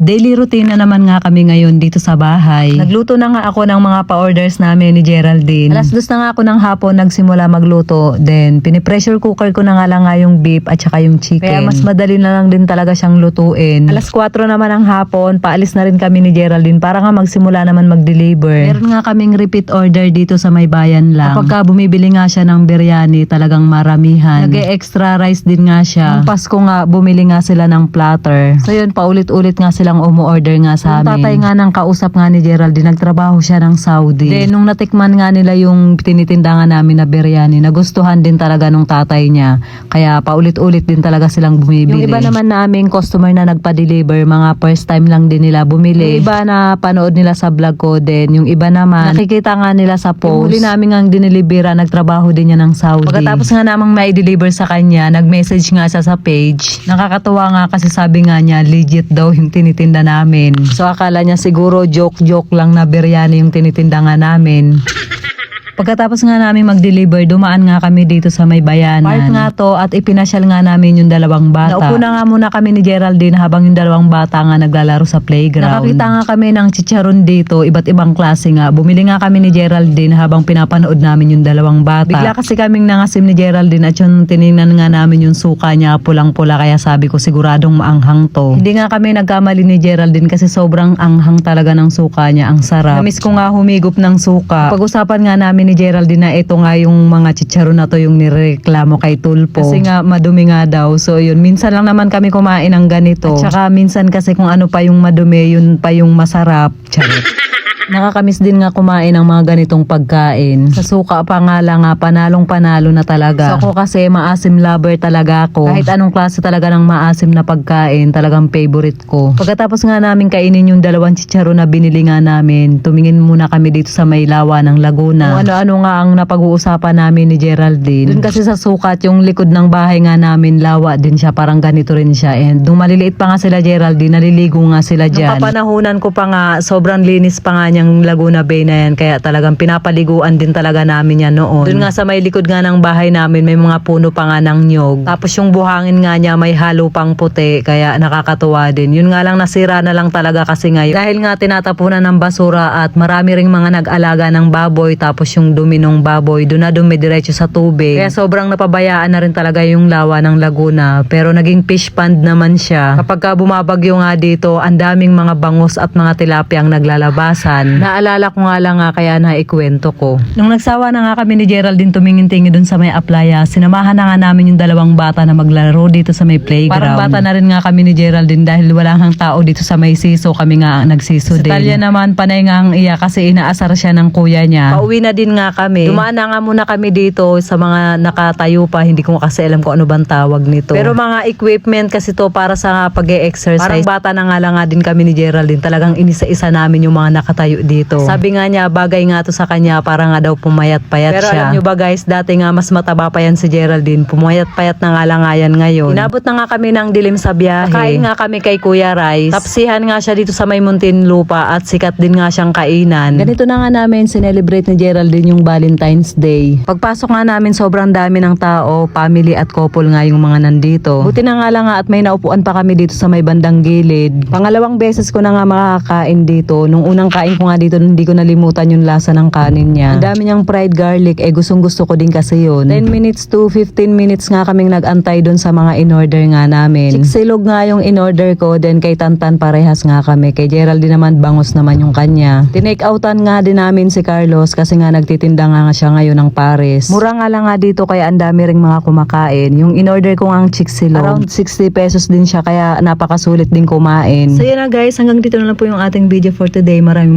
Daily routine na naman nga kami ngayon dito sa bahay. Nagluto na nga ako ng mga pa-orders namin ni Geraldine. Alas dos na nga ako ng hapon nagsimula magluto. Then, pinipressure cooker ko na nga lang nga yung beef at saka yung chicken. Kaya mas madali na lang din talaga siyang lutuin. Alas 4 naman ng hapon, paalis na rin kami ni Geraldine para nga magsimula naman mag-deliver. Meron nga kaming repeat order dito sa may bayan lang. Kapag ka bumibili nga siya ng biryani, talagang maramihan. Nag-extra rice din nga siya. Nung Pasko nga, bumili nga sila ng platter. So yun, paulit-ulit nga silang umu-order nga sa amin. tatay nga ng kausap nga ni Geraldine, nagtrabaho siya ng Saudi. Then nung natikman nga nila yung tinitinda nga namin na biryani, nagustuhan din talaga nung tatay niya. Kaya paulit-ulit din talaga silang bumibili. Yung iba naman naming customer na nagpa-deliver, mga first time lang din nila bumili. Yung iba na panood nila sa vlog ko din. Yung iba naman, nakikita nga nila sa post. Yung huli namin ang dinilibera, nagtrabaho din niya ng Saudi. Pagkatapos nga namang may deliver sa kanya, nag-message nga siya sa page. Nakakatuwa nga kasi sabi nga niya, legit daw yung tinitinda namin. So akala niya siguro joke-joke lang na biryani yung tinitinda nga namin. Pagkatapos nga namin mag-deliver, dumaan nga kami dito sa may bayanan. Park nga to at ipinasyal nga namin yung dalawang bata. Naupo na nga muna kami ni Geraldine habang yung dalawang bata nga naglalaro sa playground. Nakakita nga kami ng chicharon dito, iba't ibang klase nga. Bumili nga kami ni Geraldine habang pinapanood namin yung dalawang bata. Bigla kasi kaming nangasim ni Geraldine at yung tinignan nga namin yung suka niya pulang-pula kaya sabi ko siguradong maanghang to. Hindi nga kami nagkamali ni Geraldine kasi sobrang anghang talaga ng suka niya. Ang sarap. Namiss ko nga humigop ng suka. Pag-usapan nga namin ni Geraldine na ito nga yung mga chicharon na to yung nireklamo kay Tulpo. Kasi nga madumi nga daw. So yun, minsan lang naman kami kumain ng ganito. At saka minsan kasi kung ano pa yung madumi, yun pa yung masarap. Charot. Nakakamiss din nga kumain ng mga ganitong pagkain. Sa suka pa nga lang nga, panalong panalo na talaga. So ako kasi maasim lover talaga ako. Kahit anong klase talaga ng maasim na pagkain, talagang favorite ko. Pagkatapos nga namin kainin yung dalawang chicharo na binili nga namin, tumingin muna kami dito sa may lawa ng Laguna. Kung ano-ano nga ang napag-uusapan namin ni Geraldine. Doon kasi sa sukat, yung likod ng bahay nga namin, lawa din siya, parang ganito rin siya. And nung maliliit pa nga sila Geraldine, naliligo nga sila dyan. Nung kapanahunan ko pa nga, sobrang linis pa nga niyang Laguna Bay na yan. Kaya talagang pinapaliguan din talaga namin yan noon. Doon nga sa may likod nga ng bahay namin, may mga puno pa nga ng nyog. Tapos yung buhangin nga niya may halo pang puti. Kaya nakakatuwa din. Yun nga lang nasira na lang talaga kasi ngayon. Dahil nga tinatapunan ng basura at marami ring mga nag-alaga ng baboy. Tapos yung dumi ng baboy, doon na dumidiretso sa tubig. Kaya sobrang napabayaan na rin talaga yung lawa ng Laguna. Pero naging fish pond naman siya. Kapag ka bumabagyo nga dito, ang daming mga bangus at mga tilapia ang naglalabasan. Naalala ko nga lang nga kaya naikwento ko. Nung nagsawa na nga kami ni Geraldine tumingin-tingin dun sa may aplaya, sinamahan na nga namin yung dalawang bata na maglaro dito sa may playground. Parang bata na rin nga kami ni Geraldine dahil wala hang tao dito sa may siso, kami nga nagsiso din. Si Talia naman panay nga ang iya kasi inaasar siya ng kuya niya. Pauwi na din nga kami. Dumaan na nga muna kami dito sa mga nakatayo pa, hindi ko kasi alam kung ano bang tawag nito. Pero mga equipment kasi to para sa pag-e-exercise. Parang bata na nga lang nga din kami ni Geraldine. Talagang inisa-isa namin yung mga nakatayo dito. Sabi nga niya, bagay nga to sa kanya para nga daw pumayat-payat Pero siya. Pero alam nyo ba guys, dati nga mas mataba pa yan si Geraldine. Pumayat-payat na nga lang nga yan ngayon. Inabot na nga kami ng dilim sa biyahe. Nakain nga kami kay Kuya Rice. Tapsihan nga siya dito sa may muntin lupa at sikat din nga siyang kainan. Ganito na nga namin sinelebrate ni Geraldine yung Valentine's Day. Pagpasok nga namin sobrang dami ng tao, family at couple nga yung mga nandito. Buti na nga lang nga at may naupuan pa kami dito sa may bandang gilid. Pangalawang beses ko na nga makakain dito. Nung unang kain ko nga dito, hindi ko nalimutan yung lasa ng kanin niya. Ang dami niyang fried garlic, eh gustong gusto ko din kasi yun. 10 minutes to 15 minutes nga kaming nag-antay dun sa mga in-order nga namin. Chiksilog nga yung in-order ko, then kay Tantan parehas nga kami. Kay Geraldine naman, bangus naman yung kanya. Tinake outan nga din namin si Carlos kasi nga nagtitinda nga, nga siya ngayon ng Paris. Mura nga lang nga dito kaya ang dami ring mga kumakain. Yung in-order ko nga ang chiksilog. Around 60 pesos din siya kaya napakasulit din kumain. So yun na guys, hanggang dito na lang po yung ating video for today. Maraming